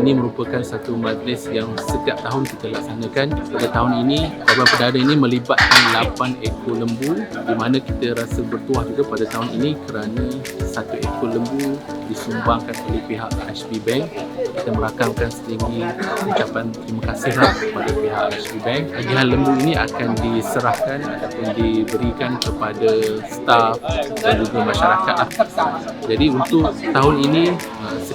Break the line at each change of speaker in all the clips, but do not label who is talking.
ini merupakan satu majlis yang setiap tahun kita laksanakan. Pada tahun ini, korban perdana ini melibatkan 8 ekor lembu di mana kita rasa bertuah juga pada tahun ini kerana satu ekor lembu disumbangkan oleh pihak HB Bank. Kita merakamkan setinggi ucapan terima kasih lah kepada pihak HB Bank. Tagihan lembu ini akan diserahkan ataupun diberikan kepada staf dan juga masyarakat lah. Jadi untuk tahun ini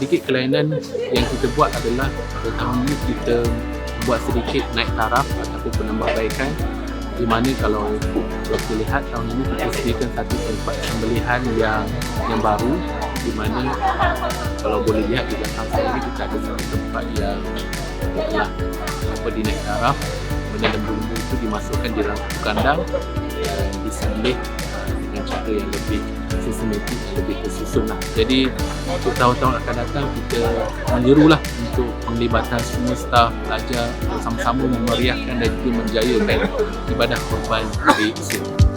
sedikit kelainan yang kita buat adalah pada tahun ini kita buat sedikit naik taraf ataupun penambahbaikan di mana kalau kalau kita lihat tahun ini kita sediakan satu tempat sembelihan yang yang baru di mana kalau boleh lihat di belakang saya ni kita ada satu tempat yang telah apa di naik taraf mana lembu-lembu itu dimasukkan di dalam kandang dan disembelih dengan cara yang lebih sistematik lebih tersusun lah. Jadi untuk tahun-tahun akan datang kita menyerulah untuk penglibatan semua staf, pelajar untuk sama-sama memeriahkan dan juga menjayakan ibadah korban di Islam.